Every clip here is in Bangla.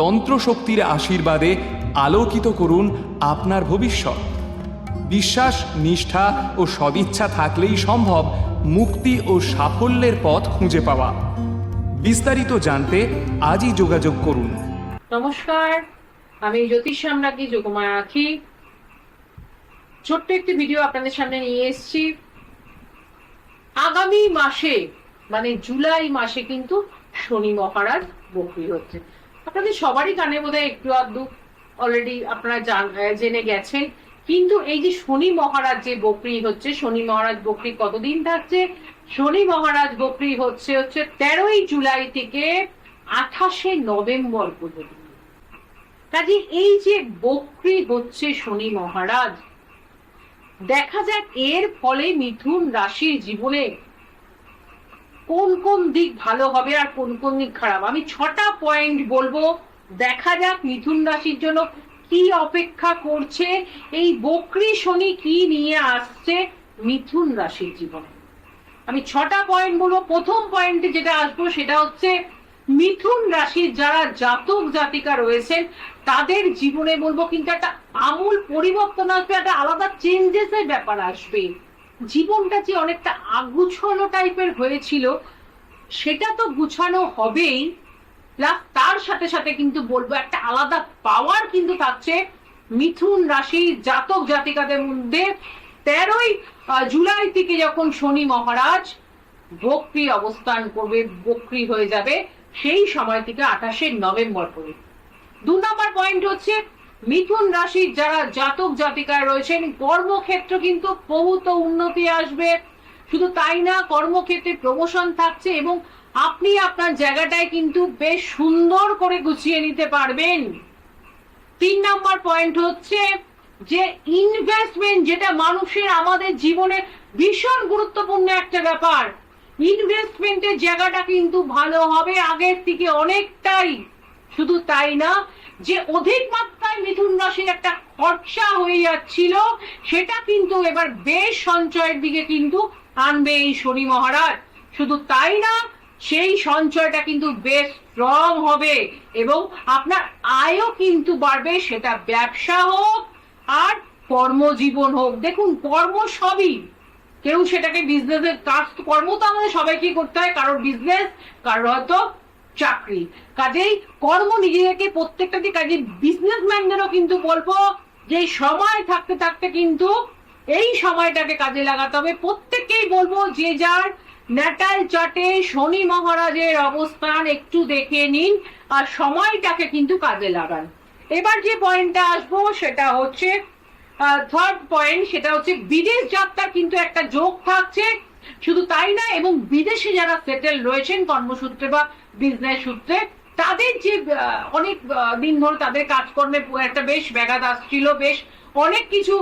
তন্ত্র শক্তির আশীর্বাদে আলোকিত করুন আপনার ভবিষ্যৎ। বিশ্বাস, নিষ্ঠা ও সদিচ্ছা থাকলেই সম্ভব মুক্তি ও সাফল্যের পথ খুঁজে পাওয়া। বিস্তারিত জানতে আজই যোগাযোগ করুন। নমস্কার, আমি জ্যোতিষ সামরাজ্ঞী যোগমায়া আখি। ছোট্ট একটি ভিডিও আপনাদের সামনে নিয়ে এসেছি। আগামী মাসে মানে জুলাই মাসে কিন্তু শনি মহারাজ বকরি হচ্ছে। আপনাদের সবারই কানে বোধহয় একটু আধটু অলরেডি আপনারা জেনে গেছেন। কিন্তু এই যে শনি মহারাজ যে বকরি হচ্ছে, শনি মহারাজ বকরি কতদিন থাকছে? শনি মহারাজ বকরি হচ্ছে হচ্ছে তেরোই জুলাই থেকে আঠাশে নভেম্বর পর্যন্ত। কাজে এই যে বকরি হচ্ছে শনি মহারাজ, দেখা যাক এর ফলে মিথুন রাশির জীবনে কোন কোন দিক ভালো হবে আর কোন কোন দিক খারাপ? আমি ছটা পয়েন্ট বলব। দেখা যাক মিথুন রাশির জন্য কি অপেক্ষা করছে। এই বকরি শনি কি নিয়ে আসছে মিথুন রাশির জীবনে? আমি ছটা পয়েন্ট বলব। প্রথম পয়েন্টে যেটা আসব সেটা হচ্ছে মিথুন রাশির যারা জাতক জাতিকা রয়েছেন, তাদের জীবনে বলব কিন্তু একটা আমূল পরিবর্তন আসবে, একটা আলাদা চেঞ্জেস এর ব্যাপার আসবে। জীবনটা যে অনেকটা আগুছালো টাইপের হয়েছিল, সেটা তো গুছানো হবেই। প্লাস তার সাথে সাথে কিন্তু বলব, একটা আলাদা পাওয়ার কিন্তু থাকছে মিথুন রাশি জাতক জাতিকাদের মধ্যে তেরোই জুলাই থেকে যখন শনি মহারাজ বক্রি অবস্থান করবে, বক্রি হয়ে যাবে, সেই সময় থেকে আঠাশে নভেম্বর পর্যন্ত। দু নম্বর পয়েন্ট হচ্ছে মিথুন রাশির যারা জাতক জাতিকায় রয়েছেন, কর্মক্ষেত্র কিন্তু বহুত উন্নতি আসবে। শুধু তাই না, কর্মক্ষেত্রে প্রমোশন থাকছে এবং আপনি আপনার জায়গাটায় কিন্তু বেশ সুন্দর করে গুছিয়ে নিতে পারবেন। তিন নম্বর পয়েন্ট হচ্ছে যে ইনভেস্টমেন্ট যেটা মানুষের আমাদের জীবনে ভীষণ গুরুত্বপূর্ণ একটা ব্যাপার। ইনভেস্টমেন্টের জায়গাটা কিন্তু ভালো হবে আগের থেকে অনেকটাই। শুধু তাই না, যে অধিক মাত্রায় মিথুন রাশির একটা খরচা হয়ে যাচ্ছিল, সেটা কিন্তু এবার বেশ সঞ্চয়ের দিকে কিন্তু আনবে এই শনি মহারাজ। শুধু তাই না, সেই সঞ্চয়টা কিন্তু বেশ স্ট্রং হবে এবং আপনার আয়ও কিন্তু বাড়বে, সেটা ব্যবসা হোক আর কর্মজীবন হোক। দেখুন, কর্ম সবই। কেউ সেটাকে বিজনেসের কাজ কর্ম তো আমাদের সবাইকে করতে হয়, কারোর বিজনেস কারোর হয়তো চাকরি। কাজেই কর্ম প্রত্যেকটা দিকে কাজে বিজনেসম্যানদেরও কিন্তু বলব যে সময় থাকতে থাকতে কিন্তু এই সময়টাকে কাজে লাগাতে হবে। প্রত্যেককেই বলব যে যার ন্যাটাল চার্টে শনি মহারাজের অবস্থান একটু দেখে নিন আর সময়টাকে কিন্তু কাজে লাগান। এবার যে পয়েন্টটা আসব সেটা হচ্ছে থার্ড পয়েন্ট সেটা হচ্ছে বিদেশ যাত্রার কিন্তু একটা যোগ থাকছে। শুধু তাই না, এবং বিদেশে যারা সেটেল রয়েছেন কর্মসূত্রে বা বিজনেস সূত্রে, তাদের যে অনেক দিন ধরে তাদের কাজকর্মে একটা বেশ ব্যাঘাত আসছিল, বেশ অনেক কিছু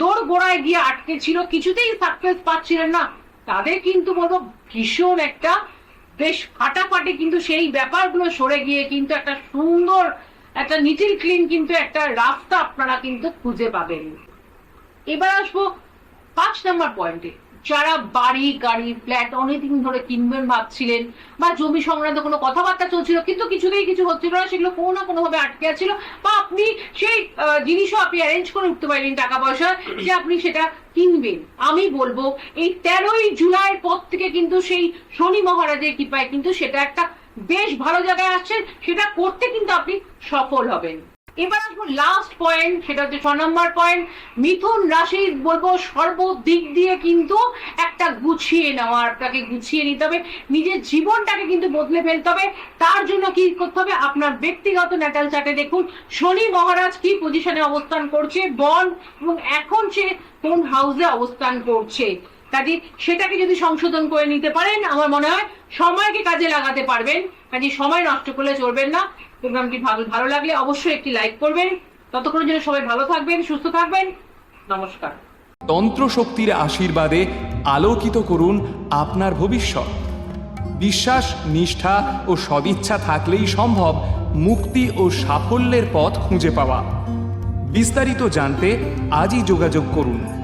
দৌড় গোড়ায় গিয়ে আটকে ছিল, কিছুতেই সাকসেস পাচ্ছিলেন না। তাদের কিন্তু বলব, ভীষণ একটা বেশ ফাটাফাটি কিন্তু সেই ব্যাপারগুলো সরে গিয়ে কিন্তু একটা সুন্দর, একটা নিটিল ক্লিন কিন্তু একটা রাস্তা আপনারা কিন্তু খুঁজে পাবেন। এবার আসব পাঁচ নাম্বার পয়েন্টে যারা বাড়ি, গাড়ি ফ্ল্যাট অনেকদিন ধরে কিনবেন ভাবছিলেন বা জমি সংক্রান্ত কোনো কথাবার্তা চলছিল, কিন্তু কিছুতেই কিছু হচ্ছিল না, সেগুলো কোনো না কোনো ভাবে আটকে আছিল বা আপনি সেই জিনিসও আপনি অ্যারেঞ্জ করে উঠতে পারেন টাকা পয়সা যে আপনি সেটা কিনবেন। আমি বলব, এই তেরোই জুলাইয়ের পর থেকে কিন্তু সেই শনি মহারাজের কৃপায় কিন্তু সেটা একটা বেশ ভালো জায়গায় আসছেন সেটা করতে কিন্তু আপনি সফল হবেন। এবার আসব লাস্ট পয়েন্ট সেটা হচ্ছে ছ নম্বর পয়েন্ট মিথুন রাশি বলব সর্বদিক দিয়ে কিন্তু একটা গুছিয়ে নেওয়া আপনাকে গুছিয়ে নিতে হবে, নিজের জীবনটাকে কিন্তু বদলে ফেলতে হবে, তার জন্য কি করতে হবে? আপনার ব্যক্তিগত ন্যাটাল চার্টে দেখুন, শনি মহারাজ কি পজিশনে অবস্থান করছে, বন, এবং এখন সে কোন হাউসে অবস্থান করছে? কাজে সেটাকে যদি সংশোধন করে নিতে পারেন, আমার মনে হয় সময়কে কাজে লাগাতে পারবেন কাজে সময় নষ্ট করলে চলবেন না। প্রোগ্রামটি ভালো ভালো লাগলে অবশ্যই একটি লাইক করবেন। ততক্ষণের জন্য সবাই ভালো থাকবেন, সুস্থ থাকবেন। নমস্কার। তন্ত্র শক্তির আশীর্বাদে আলোকিত করুন আপনার ভবিষ্যৎ। বিশ্বাস, নিষ্ঠা ও সদিচ্ছা থাকলেই সম্ভব মুক্তি ও সাফল্যের পথ খুঁজে পাওয়া। বিস্তারিত জানতে আজই যোগাযোগ করুন।